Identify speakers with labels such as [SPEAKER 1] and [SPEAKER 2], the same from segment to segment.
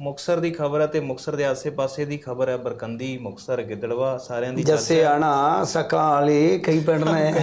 [SPEAKER 1] ਮੁਕਸਰ ਦੀ ਖਬਰ ਹੈ ਤੇ ਮੁਕਸਰ ਦੇ ਆਸੇ-ਪਾਸੇ ਦੀ ਖਬਰ ਹੈ। ਬਰਕੰਦੀ ਮੁਕਸਰ ਗਿੱਦੜਵਾ ਸਾਰਿਆਂ ਦੀ
[SPEAKER 2] ਜੱਸੇ ਆਣਾ ਸਕਾਂ ਵਾਲੇ ਕਈ ਪਿੰਡ ਨੇ।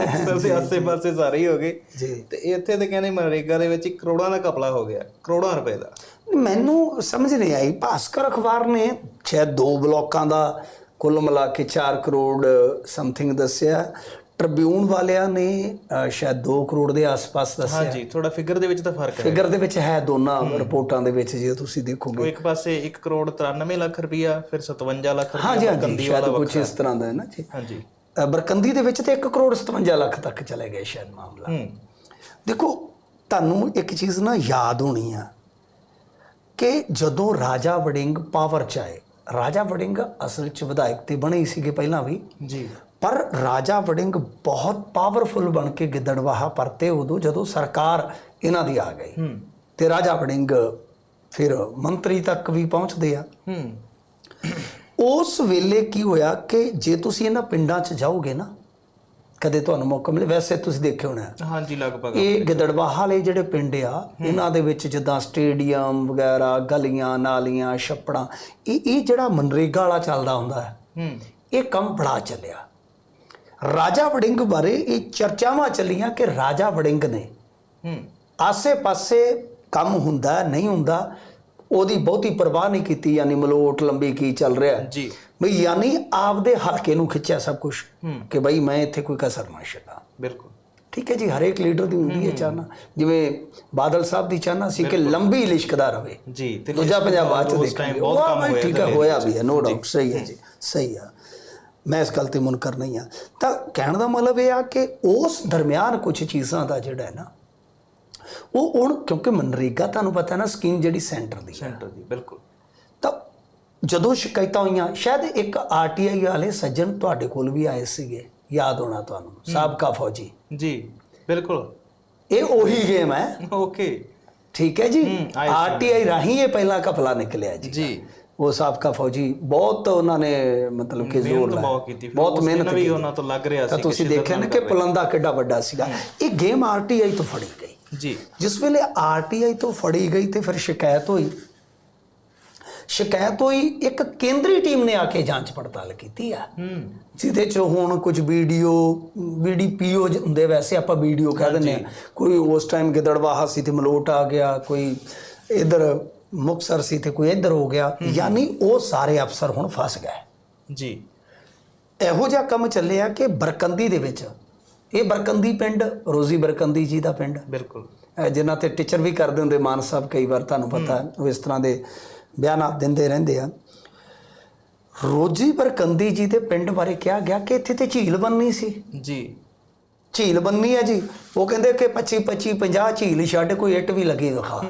[SPEAKER 1] ਮੁਕਸਰ ਦੇ ਆਸੇ-ਪਾਸੇ ਸਾਰੇ ਹੀ ਹੋ ਗਏ।
[SPEAKER 2] ਜੀ।
[SPEAKER 1] ਤੇ ਇੱਥੇ ਤੇ ਕਹਿੰਦੇ ਮਨਰੇਗਾ ਦੇ ਵਿੱਚ ਕਰੋੜਾਂ ਦਾ ਕਪਲਾ ਹੋ ਗਿਆ। ਕਰੋੜਾਂ ਰੁਪਏ ਦਾ।
[SPEAKER 2] ਮੈਨੂੰ ਸਮਝ ਨਹੀਂ ਆਈ। ਭਾਸਕਰ ਅਖਬਾਰ ਨੇ ਸ਼ਾਇਦ ਦੋ ਬਲੋਕਾਂ ਦਾ ਕੁੱਲ ਮਿਲਾ ਕੇ 4 ਕਰੋੜ ਸਮਥਿੰਗ ਦੱਸਿਆ। ਟ੍ਰਿਬਿਊਨ ਵਾਲਿਆਂ ਨੇ ਸ਼ਾਇਦ 2 ਕਰੋੜ ਦੇ ਆਸ-ਪਾਸ ਦੱਸਿਆ।
[SPEAKER 1] ਹਾਂਜੀ ਥੋੜਾ ਫਿਗਰ ਦੇ ਵਿੱਚ ਤਾਂ ਫ਼ਰਕ ਹੈ।
[SPEAKER 2] ਫਿਗਰ ਦੇ ਵਿੱਚ ਹੈ ਦੋਨਾਂ ਰਿਪੋਰਟਾਂ ਦੇ ਵਿੱਚ ਜੇ ਤੁਸੀਂ
[SPEAKER 1] ਉਹ
[SPEAKER 2] ਦੇਖੋਗੇ
[SPEAKER 1] ਇੱਕ ਪਾਸੇ 1 ਕਰੋੜ 93 ਲੱਖ ਰੁਪਇਆ ਫਿਰ 57 ਲੱਖ ਰੁਪਇਆ
[SPEAKER 2] ਸ਼ਾਇਦ
[SPEAKER 1] ਵਾਲਾ
[SPEAKER 2] ਕੁਝ ਇਸ ਤਰ੍ਹਾਂ ਦਾ ਹੈ ਨਾ ਜੀ।
[SPEAKER 1] ਹਾਂਜੀ।
[SPEAKER 2] ਬਰਕੰਦੀ ਦੇ ਵਿੱਚ ਤੇ 1 ਕਰੋੜ 57 ਲੱਖ ਤੱਕ ਚਲੇ ਗਏ ਸ਼ਾਇਦ ਮਾਮਲਾ। ਦੇਖੋ ਤੁਹਾਨੂੰ ਇੱਕ ਚੀਜ਼ ਨਾ ਯਾਦ ਹੋਣੀ ਆ ਕਿ ਜਦੋਂ ਰਾਜਾ ਵੜਿੰਗ ਪਾਵਰ ਚ ਆਏ ਰਾਜਾ ਵੜਿੰਗ ਅਸਲ ਚ ਵਿਧਾਇਕ ਤੇ ਬਣੇ ਸੀਗੇ ਪਹਿਲਾਂ ਵੀ।
[SPEAKER 1] ਜੀ।
[SPEAKER 2] ਪਰ ਰਾਜਾ ਵੜਿੰਗ ਬਹੁਤ ਪਾਵਰਫੁਲ ਬਣ ਕੇ ਗਿੱਦੜਵਾਹਾ ਪਰਤੇ ਉਦੋਂ ਜਦੋਂ ਸਰਕਾਰ ਇਹਨਾਂ ਦੀ ਆ ਗਈ। ਤੇ ਰਾਜਾ ਵੜਿੰਗ ਫਿਰ ਮੰਤਰੀ ਤੱਕ ਵੀ ਪਹੁੰਚਦੇ ਆ। ਉਸ ਵੇਲੇ ਕੀ ਹੋਇਆ ਕਿ ਜੇ ਤੁਸੀਂ ਇਹਨਾਂ ਪਿੰਡਾਂ 'ਚ ਜਾਓਗੇ ਨਾ ਕਦੇ ਤੁਹਾਨੂੰ ਮੌਕਾ ਮਿਲੇ। ਵੈਸੇ ਤੁਸੀਂ ਦੇਖਿਆ ਹੋਣਾ।
[SPEAKER 1] ਹਾਂਜੀ ਲਗਭਗ
[SPEAKER 2] ਇਹ ਗਿੱਦੜਬਾਹਾ ਵਾਲੇ ਜਿਹੜੇ ਪਿੰਡ ਆ ਇਹਨਾਂ ਦੇ ਵਿੱਚ ਜਿੱਦਾਂ ਸਟੇਡੀਅਮ ਵਗੈਰਾ ਗਲੀਆਂ ਨਾਲੀਆਂ ਛੱਪੜਾਂ ਇਹ ਇਹ ਜਿਹੜਾ ਮਨਰੇਗਾ ਵਾਲਾ ਚੱਲਦਾ ਹੁੰਦਾ ਹੈ
[SPEAKER 1] ਹੂੰ।
[SPEAKER 2] ਇਹ ਕੰਮ ਬੜਾ ਚੱਲਿਆ। ਰਾਜਾ ਵੜਿੰਗ ਬਾਰੇ ਇਹ ਚਰਚਾਵਾਂ ਚੱਲੀਆਂ ਕਿ ਰਾਜਾ ਵੜਿੰਗ ਨੇ
[SPEAKER 1] ਹੂੰ।
[SPEAKER 2] ਆਸੇ-ਪਾਸੇ ਕੰਮ ਹੁੰਦਾ ਨਹੀਂ ਹੁੰਦਾ ਉਹਦੀ ਬਹੁਤੀ ਪਰਵਾਹ ਨਹੀਂ ਕੀਤੀ ਯਾਨੀ ਮਲੋਟ ਲੰਬੀ ਕੀ ਚੱਲ ਰਿਹਾ।
[SPEAKER 1] ਜੀ।
[SPEAKER 2] ਬਈ ਯਾਨੀ ਆਪਦੇ ਹਲਕੇ ਨੂੰ ਖਿੱਚਿਆ ਸਭ ਕੁਝ ਕਿ ਬਈ ਮੈਂ ਇੱਥੇ ਕੋਈ ਕਸਰ ਨਾ ਛੱਡਾਂ।
[SPEAKER 1] ਬਿਲਕੁਲ।
[SPEAKER 2] ਠੀਕ ਹੈ ਜੀ ਹਰੇਕ ਲੀਡਰ ਦੀ ਹੁੰਦੀ ਹੈ ਚਾਹਨਾ। ਜਿਵੇਂ ਬਾਦਲ ਸਾਹਿਬ ਦੀ ਚਾਹਨਾ ਸੀ ਕਿ ਲੰਬੀ ਲਿਸ਼ਕਦਾ ਰਵੇ।
[SPEAKER 1] ਜੀ ਤੇ
[SPEAKER 2] ਦੂਜਾ ਪੰਜਾਬ ਬਾਅਦ ਚ ਦੇਖਾਂਗੇ।
[SPEAKER 1] ਬਹੁਤ ਕੰਮ ਹੋਇਆ
[SPEAKER 2] ਠੀਕ ਹੈ ਹੋਇਆ ਵੀ ਹੈ ਨੋ ਡਾਊਟ ਸਹੀ ਹੈ। ਜੀ ਸਹੀ ਆ। ਮੈਂ ਇਸ ਗੱਲ ਤੇ ਮੁਨਕਰ ਨਹੀਂ ਆ। ਤਾਂ ਕਹਿਣ ਦਾ ਮਤਲਬ ਇਹ ਆ ਕਿ ਉਸ ਦਰਮਿਆਨ ਕੁਝ ਚੀਜ਼ਾਂ ਦਾ ਜਿਹੜਾ ਹੈ ਨਾ ਉਹ ਹੁਣ ਕਿਉਂਕਿ ਮਨਰੇਗਾ ਤੁਹਾਨੂੰ ਪਤਾ ਨਾ ਸਕੀਮ ਜਿਹੜੀ ਸੈਂਟਰ ਦੀ
[SPEAKER 1] ਸੈਂਟਰ ਦੀ ਬਿਲਕੁਲ।
[SPEAKER 2] ਤਾਂ ਜਦੋਂ ਸ਼ਿਕਾਇਤਾਂ ਹੋਈਆਂ ਸ਼ਾਇਦ ਇੱਕ ਆਰਟੀਆਈ ਵਾਲੇ ਸੱਜਣ ਤੁਹਾਡੇ ਕੋਲ ਵੀ ਆਏ ਸੀਗੇ ਯਾਦ ਹੋਣਾ ਤੁਹਾਨੂੰ ਸਾਬਕਾ ਫੌਜੀ।
[SPEAKER 1] ਜੀ ਬਿਲਕੁਲ।
[SPEAKER 2] ਇਹ ਉਹੀ ਗੇਮ ਹੈ।
[SPEAKER 1] ਓਕੇ।
[SPEAKER 2] ਠੀਕ ਹੈ ਜੀ। ਆਰਟੀਆਈ ਰਾਹੀਂ ਇਹ ਪਹਿਲਾ ਕਪਲਾ ਨਿਕਲਿਆ ਜੀ।
[SPEAKER 1] ਜੀ।
[SPEAKER 2] ਉਹ ਸਾਬਕਾ ਫੌਜੀ ਬਹੁਤ ਉਹਨਾਂ ਨੇ ਮਤਲਬ ਕਿ ਜ਼ੋਰ ਲਾਇਆ।
[SPEAKER 1] ਬਹੁਤ
[SPEAKER 2] ਮਿਹਨਤ
[SPEAKER 1] ਵੀ
[SPEAKER 2] ਕੀਤੀ।
[SPEAKER 1] ਉਹਨਾਂ ਤੋਂ ਲੱਗ ਰਿਹਾ
[SPEAKER 2] ਤਾਂ
[SPEAKER 1] ਸੀ
[SPEAKER 2] ਤੁਸੀਂ ਦੇਖਿਆ ਨਾ ਕਿ ਪਲੰਦਾ ਕਿੱਡਾ ਵੱਡਾ ਸੀਗਾ। ਇਹ ਗੇਮ ਆਰਟੀਆਈ ਤੋਂ ਫੜੀ ਗਈ।
[SPEAKER 1] ਜੀ।
[SPEAKER 2] ਜਿਸ ਵੇਲੇ ਆਰਟੀਆਈ ਤੋਂ ਫੜੀ ਗਈ ਤੇ ਫਿਰ ਸ਼ਿਕਾਇਤ ਹੋਈ। ਸ਼ਿਕਾਇਤ ਹੋਈ ਇੱਕ ਕੇਂਦਰੀ ਟੀਮ ਨੇ ਆ ਕੇ ਜਾਂਚ ਪੜਤਾਲ ਕੀਤੀ ਆ। ਜਿਹਦੇ ਚ ਹੁਣ ਕੁਝ ਵੀਡੀਓ ਵੀਡੀਪੀਓ ਹੁੰਦੇ ਵੈਸੇ ਆਪਾਂ ਵੀਡੀਓ ਕਹਿ ਦਿੰਦੇ ਆ। ਕੋਈ ਉਸ ਟਾਈਮ ਗਿੱਦੜਵਾਹਾ ਸੀ ਤੇ ਮਲੋਟ ਆ ਗਿਆ ਕੋਈ ਇਧਰ ਮੁਕਸਰ ਸੀ ਤੇ ਕੋਈ ਇੱਧਰ ਹੋ ਗਿਆ ਯਾਨੀ ਉਹ ਸਾਰੇ ਅਫਸਰ ਹੁਣ ਫਸ ਗਏ।
[SPEAKER 1] ਜੀ।
[SPEAKER 2] ਇਹੋ ਜਿਹਾ ਕੰਮ ਚੱਲਿਆ ਕਿ ਬਰਕੰਦੀ ਦੇ ਵਿੱਚ ਇਹ ਬਰਕੰਦੀ ਪਿੰਡ ਰੋਜ਼ੀ ਬਰਕੰਦੀ ਜੀ ਦਾ ਪਿੰਡ।
[SPEAKER 1] ਬਿਲਕੁਲ।
[SPEAKER 2] ਜਿਨ੍ਹਾਂ ਤੇ ਟੀਚਰ ਵੀ ਕਰਦੇ ਹੁੰਦੇ ਮਾਨ ਸਾਹਿਬ ਕਈ ਵਾਰ ਤੁਹਾਨੂੰ ਪਤਾ ਉਹ ਇਸ ਤਰ੍ਹਾਂ ਦੇ ਬਿਆਨਾਤ ਦਿੰਦੇ ਰਹਿੰਦੇ ਆ। ਰੋਜੀ ਬਰਕੰਦੀ ਜੀ ਦੇ ਪਿੰਡ ਬਾਰੇ ਕਿਹਾ ਗਿਆ ਕਿ ਇੱਥੇ ਤੇ ਝੀਲ ਬੰਨੀ ਸੀ।
[SPEAKER 1] ਜੀ।
[SPEAKER 2] ਝੀਲ ਬੰਨੀ ਹੈ ਜੀ। ਉਹ ਕਹਿੰਦੇ ਕਿ 25 25 50 ਝੀਲ ਛੱਡ ਕੋਈ ਇੱਟ ਵੀ ਲੱਗੀ ਦਿਖਾ।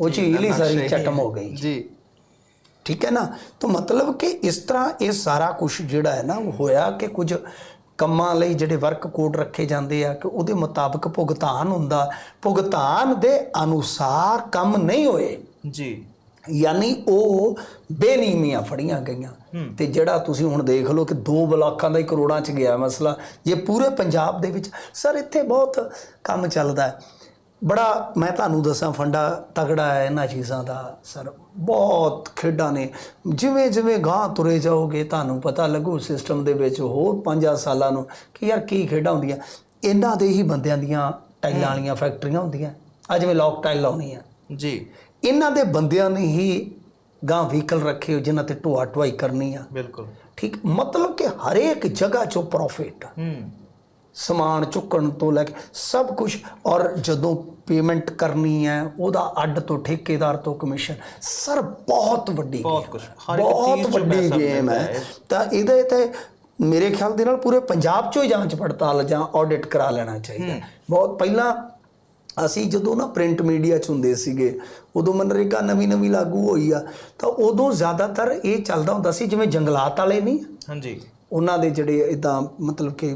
[SPEAKER 2] ਉਹ ਝੀਲ ਹੀ ਸਾਰੀ ਚਟਮ ਹੋ। ਗਈ।
[SPEAKER 1] ਜੀ।
[SPEAKER 2] ਠੀਕ ਹੈ ਨਾ? ਤਾਂ ਮਤਲਬ ਕਿ ਇਸ ਤਰ੍ਹਾਂ ਇਹ ਸਾਰਾ ਕੁਝ ਜਿਹੜਾ ਹੈ ਨਾ ਉਹ ਹੋਇਆ ਕਿ ਕੁਝ ਕੰਮਾਂ ਲਈ ਜਿਹੜੇ ਵਰਕ ਕੋਡ ਰੱਖੇ ਜਾਂਦੇ ਆ ਕਿ ਉਹਦੇ ਮੁਤਾਬਕ ਭੁਗਤਾਨ ਹੁੰਦਾ। ਭੁਗਤਾਨ ਦੇ ਅਨੁਸਾਰ ਕੰਮ ਨਹੀਂ ਹੋਏ।
[SPEAKER 1] ਜੀ।
[SPEAKER 2] ਯਾਨੀ ਉਹ ਬੇਨੀਮੀਆਂ ਫੜੀਆਂ ਗਈਆਂ। ਤੇ ਜਿਹੜਾ ਤੁਸੀਂ ਹੁਣ ਦੇਖ ਲਓ ਕਿ 2 ਬਲਾਕਾਂ ਦਾ ਹੀ ਕਰੋੜਾਂ ਚ ਗਿਆ ਮਸਲਾ। ਜੇ ਪੂਰੇ ਪੰਜਾਬ ਦੇ ਵਿੱਚ ਸਰ ਇੱਥੇ ਬਹੁਤ ਕੰਮ ਚੱਲਦਾ ਹੈ। ਬੜਾ ਮੈਂ ਤੁਹਾਨੂੰ ਦੱਸਾਂ ਫੰਡਾ ਤਗੜਾ ਹੈ ਇਹਨਾਂ ਚੀਜ਼ਾਂ ਦਾ ਸਰ। ਬਹੁਤ ਖੇਡਾਂ ਨੇ। ਜਿਵੇਂ ਜਿਵੇਂ ਗਾਂ ਤੁਰੇ ਜਾਓਗੇ ਤੁਹਾਨੂੰ ਪਤਾ ਲੱਗੂ ਸਿਸਟਮ ਦੇ ਵਿੱਚ ਹੋਰ 5 ਸਾਲਾਂ ਨੂੰ ਕਿ ਯਾਰ ਕੀ ਖੇਡਾਂ ਹੁੰਦੀਆਂ। ਇਹਨਾਂ ਦੇ ਹੀ ਬੰਦਿਆਂ ਦੀਆਂ ਟਾਈਲਾਂ ਵਾਲੀਆਂ ਫੈਕਟਰੀਆਂ ਹੁੰਦੀਆਂ। ਆ ਜਿਵੇਂ ਲੋਕ ਟਾਈਲ ਲਾਉਣੀ ਆ।
[SPEAKER 1] ਜੀ।
[SPEAKER 2] ਇਹਨਾਂ ਦੇ ਬੰਦਿਆਂ ਨੇ ਹੀ ਗਾਂ ਵਹੀਕਲ ਰੱਖੇ ਹੋ ਜਿਨ੍ਹਾਂ ਤੇ ਢੋਆ ਢੁਆਈ ਕਰਨੀ ਆ।
[SPEAKER 1] ਬਿਲਕੁਲ।
[SPEAKER 2] ਠੀਕ ਮਤਲਬ ਕਿ ਹਰੇਕ ਜਗ੍ਹਾ 'ਚੋਂ ਪ੍ਰੋਫਿਟ
[SPEAKER 1] ਹੂੰ
[SPEAKER 2] ਸਮਾਨ ਚੁੱਕਣ ਤੋਂ ਲੈ ਕੇ ਸਭ ਕੁਝ ਔਰ ਜਦੋਂ ਪੇਮੈਂਟ ਕਰਨੀ ਹੈ ਉਹਦਾ ਅੱਡ ਤੋਂ ਠੇਕੇਦਾਰ ਤੋਂ ਕਮਿਸ਼ਨ ਸਰ ਬਹੁਤ ਵੱਡੀ
[SPEAKER 1] ਬਹੁਤ ਇੱਕ
[SPEAKER 2] ਬਹੁਤ ਵੱਡੀ ਗੇਮ ਹੈ। ਤਾਂ ਇਹਦੇ ਤੇ ਮੇਰੇ ਖਿਆਲ ਦੇ ਨਾਲ ਪੂਰੇ ਪੰਜਾਬ 'ਚੋਂ ਹੀ ਜਾਂਚ ਪੜਤਾਲ ਜਾਂ ਆਡਿਟ ਕਰਾ ਲੈਣਾ ਚਾਹੀਦਾ ਬਹੁਤ ਪਹਿਲਾਂ ਅਸੀਂ ਜਦੋਂ ਨਾ ਪ੍ਰਿੰਟ ਮੀਡੀਆ 'ਚ ਹੁੰਦੇ ਸੀਗੇ ਉਦੋਂ ਮਨਰੇਗਾ ਨਵੀਂ ਨਵੀਂ ਲਾਗੂ ਹੋਈ ਆ ਤਾਂ ਉਦੋਂ ਜ਼ਿਆਦਾਤਰ ਇਹ ਚੱਲਦਾ ਹੁੰਦਾ ਸੀ ਜਿਵੇਂ ਜੰਗਲਾਤ ਵਾਲੇ ਨਹੀਂ
[SPEAKER 1] ਹਾਂਜੀ।
[SPEAKER 2] ਉਹਨਾਂ ਦੇ ਜਿਹੜੇ ਇਦਾਂ ਮਤਲਬ ਕਿ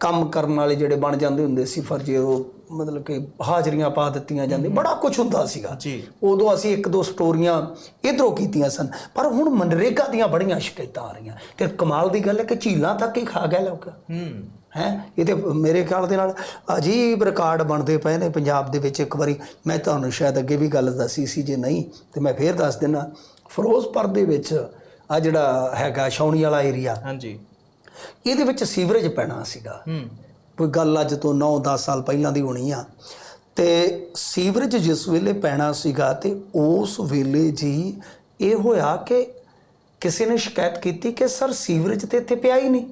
[SPEAKER 2] ਕੰਮ ਕਰਨ ਵਾਲੇ ਜਿਹੜੇ ਬਣ ਜਾਂਦੇ ਹੁੰਦੇ ਸੀ ਫਰਜ਼ੀ ਉਹ ਮਤਲਬ ਕਿ ਹਾਜ਼ਰੀਆਂ ਪਾ ਦਿੱਤੀਆਂ ਜਾਂਦੀਆਂ। ਬੜਾ ਕੁਝ ਹੁੰਦਾ ਸੀਗਾ।
[SPEAKER 1] ਜੀ।
[SPEAKER 2] ਉਦੋਂ ਅਸੀਂ ਇੱਕ ਦੋ ਸਟੋਰੀਆਂ ਇਧਰੋਂ ਕੀਤੀਆਂ ਸਨ। ਪਰ ਹੁਣ ਮਨਰੇਗਾ ਦੀਆਂ ਬੜੀਆਂ ਸ਼ਿਕਾਇਤਾਂ ਆ ਰਹੀਆਂ। ਤੇ ਕਮਾਲ ਦੀ ਗੱਲ ਹੈ ਕਿ ਝੀਲਾਂ ਤੱਕ ਹੀ ਖਾ ਗਿਆ ਲੋਕ।
[SPEAKER 1] ਹੂੰ।
[SPEAKER 2] ਹੈ? ਇਹ ਤੇ ਮੇਰੇ ਖਿਆਲ ਦੇ ਨਾਲ ਅਜੀਬ ਰਿਕਾਰਡ ਬਣਦੇ ਪਏ ਨੇ ਪੰਜਾਬ ਦੇ ਵਿੱਚ ਇੱਕ ਵਾਰੀ। ਮੈਂ ਤੁਹਾਨੂੰ ਸ਼ਾਇਦ ਅੱਗੇ ਵੀ ਗੱਲ ਦੱਸੀ ਸੀ ਜੇ ਨਹੀਂ ਤੇ ਮੈਂ ਫੇਰ ਦੱਸ ਦਿੰਨਾ ਫਿਰੋਜ਼ਪੁਰ ਦੇ ਵਿੱਚ ਆ ਜਿਹੜਾ ਹੈਗਾ ਛਾਉਣੀ ਵਾਲਾ ਏਰੀਆ
[SPEAKER 1] ਹਾਂਜੀ।
[SPEAKER 2] ਇਹਦੇ ਵਿੱਚ ਸੀਵਰੇਜ ਪੈਣਾ ਸੀਗਾ।
[SPEAKER 1] ਹੂੰ।
[SPEAKER 2] ਕੋਈ ਗੱਲ ਅੱਜ ਤੋਂ 9-10 ਸਾਲ ਪਹਿਲਾਂ ਦੀ ਹੋਣੀ ਆ। ਤੇ ਸੀਵਰੇਜ ਜਿਸ ਵੇਲੇ ਪੈਣਾ ਸੀਗਾ ਤੇ ਉਸ ਵੇਲੇ ਜੀ ਇਹ ਹੋਇਆ ਕਿ ਕਿਸੇ ਨੇ ਸ਼ਿਕਾਇਤ ਕੀਤੀ ਕਿ ਸਰ ਸੀਵਰੇਜ ਤੇ ਇੱਥੇ ਪਿਆ ਹੀ ਨਹੀਂ।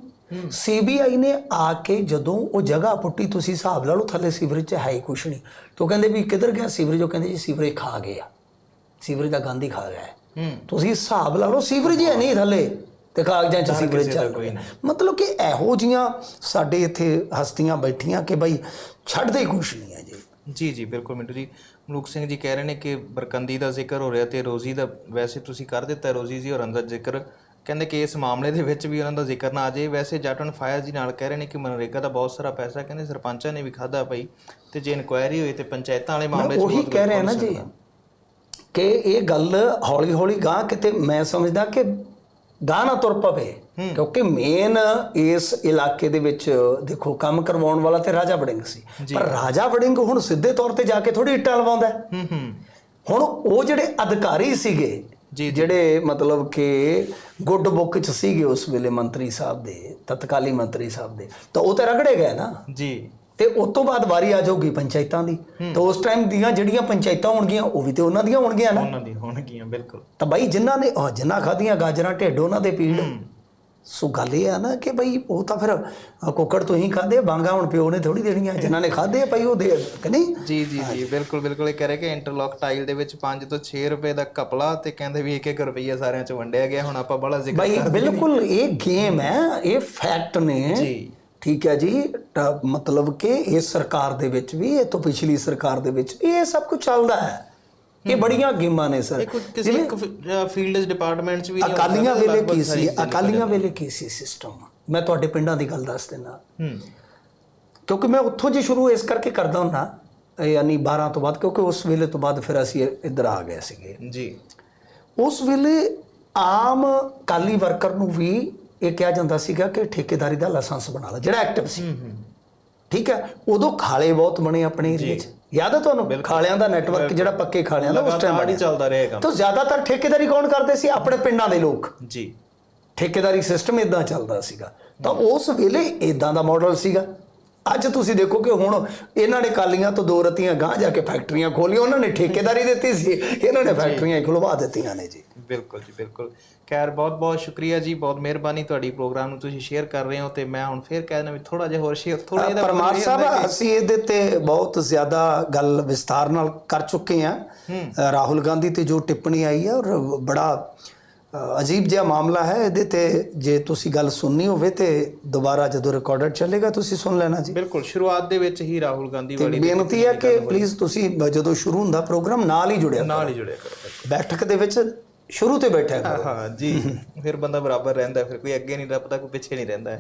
[SPEAKER 2] ਸੀਬੀਆਈ ਨੇ ਆ ਕੇ ਜਦੋਂ ਉਹ ਜਗ੍ਹਾ ਪੁੱਟੀ ਤੁਸੀਂ ਹਿਸਾਬ ਲਾ ਲਓ ਥੱਲੇ ਸੀਵਰੇਜ 'ਚ ਹੈ ਹੀ ਕੁਛ ਨਹੀਂ। ਤੇ ਕਹਿੰਦੇ ਵੀ ਕਿੱਧਰ ਗਿਆ ਸੀਵਰੇਜ? ਉਹ ਕਹਿੰਦੇ ਜੀ ਸੀਵਰੇਜ ਖਾ ਗਏ ਆ ਸੀਵਰੇਜ ਦਾ ਗੰਦ ਹੀ ਖਾ ਗਿਆ ਤੁਸੀਂ ਹਿਸਾਬ ਲਾ ਲਓ ਸੀਵਰੇਜ ਹੈ ਨਹੀਂ ਥੱਲੇ। ਤੇ ਕਾਗਜ਼ਾਂ 'ਚ ਸੀਵਰੇਜ ਚੱਲ
[SPEAKER 1] ਕੋਈ।
[SPEAKER 2] ਮਤਲਬ ਕਿ ਇਹੋ ਜੀਆਂ ਸਾਡੇ ਇੱਥੇ ਹਸਤੀਆਂ ਬੈਠੀਆਂ ਕਿ ਬਈ ਛੱਡਦੇ ਹੀ ਕੁਛ ਨਹੀਂ ਹੈ ਜੀ
[SPEAKER 1] ਜੀ ਜੀ ਬਿਲਕੁਲ ਮਿੰਟੂ ਜੀ ਮਲੂਕ ਸਿੰਘ ਜੀ ਕਹਿ ਰਹੇ ਨੇ ਕਿ ਬਰਕੰਦੀ ਦਾ ਜ਼ਿਕਰ ਹੋ ਰਿਹਾ ਤੇ ਰੋਜ਼ੀ ਦਾ ਵੈਸੇ ਤੁਸੀਂ ਕਰ ਦਿੱਤਾ ਰੋਜ਼ੀ ਜੀ ਹੋਰਾਂ ਦਾ ਜ਼ਿਕਰ ਕਹਿੰਦੇ ਕਿ ਇਸ ਮਾਮਲੇ ਦੇ ਵਿੱਚ ਵੀ ਉਹਨਾਂ ਦਾ ਜ਼ਿਕਰ ਨਾ ਆ ਜਾਏ ਵੈਸੇ ਜੱਟਨ ਫਾਇਰ ਜੀ ਨਾਲ ਕਹਿ ਰਹੇ ਨੇ ਕਿ ਮਨਰੇਗਾ ਦਾ ਬਹੁਤ ਸਾਰਾ ਪੈਸਾ ਕਹਿੰਦੇ ਸਰਪੰਚਾਂ ਨੇ ਵੀ ਖਾਦਾ ਪਈ ਤੇ ਜੇ ਇਨਕੁਆਇਰੀ ਹੋਈ ਤੇ ਪੰਚਾਇਤਾਂ ਵਾਲੇ ਮਾਮਲੇ 'ਚ
[SPEAKER 2] ਉਹੀ ਕਹਿ ਰਿਹਾ ਨਾ ਜੀ। ਕਿ ਇਹ ਗੱਲ ਹੌਲੀ ਹੌਲੀ ਗਾਂ ਕਿਤੇ ਮੈਂ ਸਮਝਦਾ ਕਿ ਗਾਂ ਨਾ ਤੁਰ ਪਵੇ। ਕਿਉਂਕਿ ਮੇਨ ਇਸ ਇਲਾਕੇ ਦੇ ਵਿੱਚ ਦੇਖੋ ਕੰਮ ਕਰਵਾਉਣ ਵਾਲਾ ਤੇ ਰਾਜਾ ਵੜਿੰਗ ਸੀ। ਪਰ ਰਾਜਾ ਵੜਿੰਗ ਹੁਣ ਸਿੱਧੇ ਤੌਰ ਤੇ ਜਾ ਕੇ ਥੋੜੀ ਇੱਟਾਂ ਲਵਾਉਂਦਾ ਹੁਣ ਉਹ ਜਿਹੜੇ ਅਧਿਕਾਰੀ ਸੀਗੇ
[SPEAKER 1] ਜੀ,
[SPEAKER 2] ਜਿਹੜੇ ਮਤਲਬ ਕਿ ਗੁੱਡ ਬੁੱਕ ਚ ਸੀਗੇ ਉਸ ਵੇਲੇ ਮੰਤਰੀ ਸਾਹਿਬ ਦੇ ਤਤਕਾਲੀ ਮੰਤਰੀ ਸਾਹਿਬ ਦੇ ਤਾਂ ਉਹ ਤਾਂ ਰਗੜੇ ਗਏ ਨਾ।
[SPEAKER 1] ਜੀ।
[SPEAKER 2] ਤੇ ਉਸ ਤੋਂ ਬਾਅਦ ਵਾਰੀ ਆ ਜਾਊਗੀ ਪੰਚਾਇਤਾਂ ਦੀ। ਤਾਂ ਉਸ ਟਾਈਮ ਦੀਆਂ ਜਿਹੜੀਆਂ ਪੰਚਾਇਤਾਂ ਹੋਣਗੀਆਂ ਉਹ ਵੀ ਤੇ ਉਹਨਾਂ ਦੀਆਂ ਹੋਣਗੀਆਂ ਨਾ।
[SPEAKER 1] ਉਹਨਾਂ ਦੀ ਹੋਣਗੀਆਂ ਬਿਲਕੁਲ।
[SPEAKER 2] ਤਾਂ ਬਾਈ ਜਿਨ੍ਹਾਂ ਨੇ ਆਹ ਜਿਨ੍ਹਾਂ ਖਾਧੀਆਂ ਗਾਜਰਾਂ ਢਿੱਡ ਉਹਨਾਂ ਦੇ ਪੀੜ। ਸੋ ਗੱਲ ਇਹ ਆ ਨਾ ਕਿ ਬਈ ਉਹ ਤਾਂ ਫਿਰ ਕੁੱਕੜ ਤੋਂ ਹੀ ਖਾਦੇ ਬਾਂਗਾ ਹੁਣ ਪਿਓ ਨੇ ਥੋੜੀ ਦੇਣੀਆਂ। ਜਿਨ੍ਹਾਂ ਨੇ ਖਾਦੇ ਭਾਈ ਉਹ ਦੇ ਕਿ ਨਹੀਂ?
[SPEAKER 1] ਜੀ ਜੀ ਜੀ ਬਿਲਕੁਲ ਬਿਲਕੁਲ। ਇਹ ਕਹਿ ਰਹੇ ਕਿ ਇੰਟਰਲੌਕ ਟਾਈਲ ਦੇ ਵਿੱਚ 5 ਤੋਂ 6 ਰੁਪਏ ਦਾ ਕਪਲਾ ਤੇ ਕਹਿੰਦੇ ਵੀ 1-1 ਰੁਪਈਆ ਸਾਰਿਆਂ ਚ ਵੰਡਿਆ ਗਿਆ। ਹੁਣ ਆਪਾਂ ਬੜਾ ਜ਼ਿਕਰ
[SPEAKER 2] ਭਾਈ ਬਿਲਕੁਲ ਇਹ ਗੇਮ ਹੈ ਇਹ ਫੈਕਟ ਨੇ।
[SPEAKER 1] ਜੀ।
[SPEAKER 2] ਠੀਕ ਹੈ ਜੀ ਮਤਲਬ ਕਿ ਇਸ ਸਰਕਾਰ ਦੇ ਵਿੱਚ ਵੀ ਇਹ ਤੋਂ ਪਿਛਲੀ ਸਰਕਾਰ ਦੇ ਵਿੱਚ ਵੀ ਇਹ ਸਭ ਕੁਝ ਚੱਲਦਾ ਹੈ। ਇਹ ਬੜੀਆਂ ਗੇਮਾਂ ਨੇ ਸਰ।
[SPEAKER 1] ਇਹ ਕੋਈ ਕਿਸੇ ਇੱਕ ਫੀਲਡ ਡਿਪਾਰਟਮੈਂਟ ਚ ਵੀ
[SPEAKER 2] ਅਕਾਲੀਆਂ ਵੇਲੇ ਕੀ ਸੀ? ਅਕਾਲੀਆਂ ਵੇਲੇ ਕੀ ਸੀ ਸਿਸਟਮ ਮੈਂ ਤੁਹਾਡੇ ਪਿੰਡਾਂ ਦੀ ਗੱਲ ਦੱਸ ਦਿੰਦਾ।
[SPEAKER 1] ਹੂੰ
[SPEAKER 2] ਕਿਉਂਕਿ ਮੈਂ ਉੱਥੋਂ ਜੀ ਸ਼ੁਰੂ ਇਸ ਕਰਕੇ ਕਰਦਾ ਹੁੰਦਾ ਯਾਨੀ 12 ਤੋਂ ਬਾਅਦ ਕਿਉਂਕਿ ਉਸ ਵੇਲੇ ਤੋਂ ਬਾਅਦ ਫਿਰ ਅਸੀਂ ਇੱਧਰ ਆ ਗਏ ਸੀਗੇ।
[SPEAKER 1] ਜੀ।
[SPEAKER 2] ਉਸ ਵੇਲੇ ਆਮ ਕਾਲੀ ਵਰਕਰ ਨੂੰ ਵੀ ਇਹ ਕਿਹਾ ਜਾਂਦਾ ਸੀਗਾ ਕਿ ਠੇਕੇਦਾਰੀ ਦਾ ਲਾਇਸੈਂਸ ਬਣਾ ਲੈ ਜਿਹੜਾ ਐਕਟਿਵ ਸੀ। ਠੀਕ ਹੈ? ਉਦੋਂ ਖਾਲੇ ਬਹੁਤ ਬਣੇ ਆਪਣੇ ਏਰੀਏ 'ਚ। ਯਾਦ ਹੈ ਤੁਹਾਨੂੰ? ਖਾਲਿਆਂ ਦਾ ਨੈਟਵਰਕ ਜਿਹੜਾ ਪੱਕੇ ਖਾਲਿਆਂ ਦਾ ਉਸ ਟਾਈਮ ਬਣਿਆ।
[SPEAKER 1] ਚੱਲਦਾ ਰਹੇਗਾ
[SPEAKER 2] ਤਾਂ ਜ਼ਿਆਦਾਤਰ ਠੇਕੇਦਾਰੀ ਕੌਣ ਕਰਦੇ ਸੀ? ਆਪਣੇ ਪਿੰਡਾਂ ਦੇ ਲੋਕ।
[SPEAKER 1] ਜੀ।
[SPEAKER 2] ਠੇਕੇਦਾਰੀ ਸਿਸਟਮ ਇਦਾਂ ਚੱਲਦਾ ਸੀਗਾ। ਤਾਂ ਉਸ ਵੇਲੇ ਇਦਾਂ ਦਾ ਮਾਡਲ ਸੀਗਾ। ਅੱਜ ਤੁਸੀਂ ਦੇਖੋ ਕਿ ਹੁਣ ਇਹਨਾਂ ਨੇ ਕਾਲੀਆਂ ਤੋਂ ਦੋ ਰਤੀਆਂ ਗਾਂ ਜਾ ਕੇ ਫੈਕਟਰੀਆਂ ਖੋਲੀਆਂ। ਉਹਨਾਂ ਨੇ ਠੇਕੇਦਾਰੀ ਦਿੱਤੀ ਸੀ। ਇਹਨਾਂ ਨੇ ਫੈਕਟਰੀਆਂ ਖੁਲਵਾ ਦਿੱਤੀਆਂ ਨੇ ਜੀ।
[SPEAKER 1] ਬਿਲਕੁਲ ਜੀ ਬਿਲਕੁਲ। ਖੈਰ ਬਹੁਤ ਬਹੁਤ ਸ਼ੁਕਰੀਆ ਜੀ ਬਹੁਤ ਮਿਹਰਬਾਨੀ ਤੁਹਾਡੀ ਪ੍ਰੋਗਰਾਮ ਨੂੰ ਤੁਸੀਂ ਸ਼ੇਅਰ ਕਰ ਰਹੇ ਹੋ ਤੇ ਮੈਂ ਹੁਣ ਫੇਰ ਕਹਿ ਦਿੰਦਾ ਵੀ ਥੋੜਾ ਜਿਹਾ ਹੋਰ ਸ਼ੇਅਰ ਥੋੜਾ ਜਿਹਾ
[SPEAKER 2] ਪਰਮਾਰ ਸਾਹਿਬ ਅਸੀਂ ਇਹਦੇ ਤੇ ਬਹੁਤ ਜ਼ਿਆਦਾ ਗੱਲ ਵਿਸਤਾਰ ਨਾਲ ਕਰ ਚੁੱਕੇ ਅ, ਰਾਹੁਲ ਗਾਂਧੀ ਤੇ ਜੋ ਟਿੱਪਣੀ ਆਈ ਹੈ ਔਰ ਬੜਾ ਅਜੀਬ ਜਿਹਾ ਮਾਮਲਾ ਹੈ ਇਹਦੇ ਤੇ। ਜੇ ਤੁਸੀਂ ਗੱਲ ਸੁਣਨੀ ਹੋਵੇ ਤੇ ਦੁਬਾਰਾ ਜਦੋਂ ਰਿਕਾਰਡਡ ਚੱਲੇਗਾ ਤੁਸੀਂ ਸੁਣ ਲੈਣਾ ਜੀ।
[SPEAKER 1] ਬਿਲਕੁਲ ਸ਼ੁਰੂਆਤ ਦੇ ਵਿੱਚ ਹੀ ਰਾਹੁਲ ਗਾਂਧੀ ਵਾਲੀ
[SPEAKER 2] ਬੇਨਤੀ ਹੈ ਕਿ ਪਲੀਜ਼ ਤੁਸੀਂ ਜਦੋਂ ਸ਼ੁਰੂ ਹੁੰਦਾ ਪ੍ਰੋਗਰਾਮ ਨਾਲ ਹੀ ਜੁੜਿਆ।
[SPEAKER 1] ਨਾਲ ਹੀ ਜੁੜਿਆ ਕਰੋ
[SPEAKER 2] ਬੈਠਕ ਦੇ ਵਿੱਚ ਸ਼ੁਰੂ ਤੇ ਬੈਠਾ ਕਰੋ।
[SPEAKER 1] ਹਾਂ ਜੀ। ਫਿਰ ਬੰਦਾ ਬਰਾਬਰ ਰਹਿੰਦਾ, ਫਿਰ ਕੋਈ ਅੱਗੇ ਨਹੀਂ ਲੱਭਦਾ ਕੋਈ ਪਿੱਛੇ ਨਹੀਂ ਰਹਿੰਦਾ।